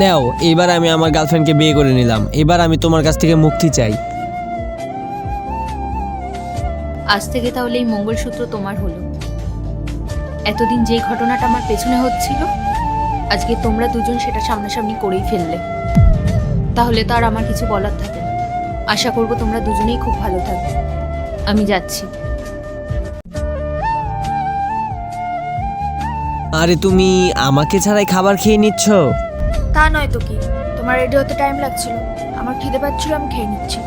নাও এবার আমি আমার গার্লফ্রেন্ডকে বিয়ে করে নিলাম। এবার আমি তোমার কাছ থেকে মুক্তি চাই। আজ থেকে তাহলে এই মঙ্গলসূত্র তোমার হলো। এতদিন যে ঘটনাটা আমার পেছনে হচ্ছিল আজকে তোমরা দুজন সেটা সামনাসামনি করেই ফেললে। তাহলে তো আর আমার কিছু বলার থাকে না। আশা করব তোমরা দুজনেই খুব ভালো থাকবে। আমি যাচ্ছি। আরে তুমি আমাকে ছাড়াই খাবার খেয়ে নিচ্ছ? তা নয় তো কি? তোমার রেডি হতে টাইম লাগছিল। আমার খিদে পাচ্ছিল আমি খেয়ে নিচ্ছি।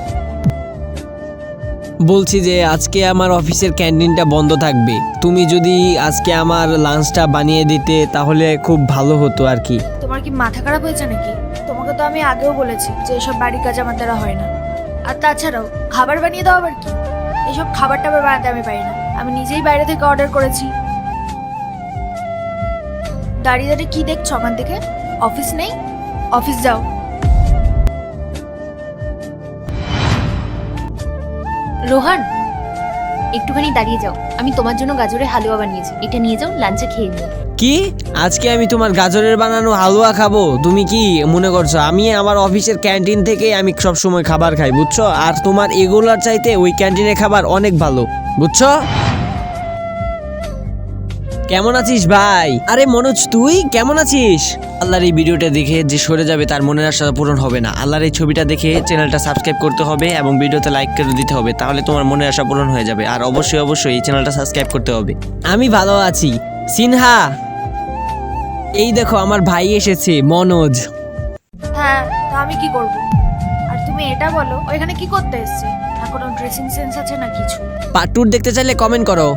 বলছি যে আজকে আমার অফিসের ক্যান্টিনটা বন্ধ থাকবে। তুমি যদি আজকে আমার লাঞ্চটা বানিয়ে দিতে তাহলে খুব ভালো হতো আর কি। তোমার কি মাথা খারাপ হয়েছে নাকি? তোমাকে তো আমি আগেও বলেছি যে এসব বাড়ির কাজ আমার দ্বারা হয় না। আর তাছাড়াও খাবার বানিয়ে দাও আবার কি? এসব খাবার টাবার বানাতে আমি পারি না। আমি নিজেই বাইরে থেকে অর্ডার করেছি। দাঁড়িয়ে দাঁড়িয়ে কি দেখছ ওখান থেকে অফিস নেই? অফিস যাও। রোহান একটুখানি দাঁড়িয়ে যাও। আমি তোমার জন্য গাজরের হালুয়া বানিয়েছি। এটা নিয়ে যাও লাঞ্চে খেয়ে নিও। কি? আজকে আমি তোমার গাজরের বানানো হালুয়া খাব? তুমি কি মনে করছ আমি আমার অফিসের ক্যান্টিন থেকে আমি সব সময় খাবার খাই বুঝছ? আর তোমার এগুলোর চাইতে ওই ক্যান্টিনের খাবার অনেক ভালো বুঝছ? কেমন আছিস ভাই? আরে মনোজ তুই কেমন আছিস? আল্লাহর এই ভিডিওটা দেখে যে সরে যাবে তার মনের আশা পূরণ হবে না। আল্লাহর এই ছবিটা দেখে চ্যানেলটা সাবস্ক্রাইব করতে হবে এবং ভিডিওতে লাইক করে দিতে হবে তাহলে তোমার মনের আশা পূরণ হয়ে যাবে। আর অবশ্যই অবশ্যই এই চ্যানেলটা সাবস্ক্রাইব করতে হবে। আমি ভালো আছি। সিনহা! এই দেখো আমার ভাই এসেছে মনোজ। হ্যাঁ তা আমি কি করব? আর তুমি এটা বলো ওইখানে কি করতে এসছে? না কোনো ড্রেসিং সেন্স আছে না কিছু? পাট্টুর দেখতে চাইলে কমেন্ট করো।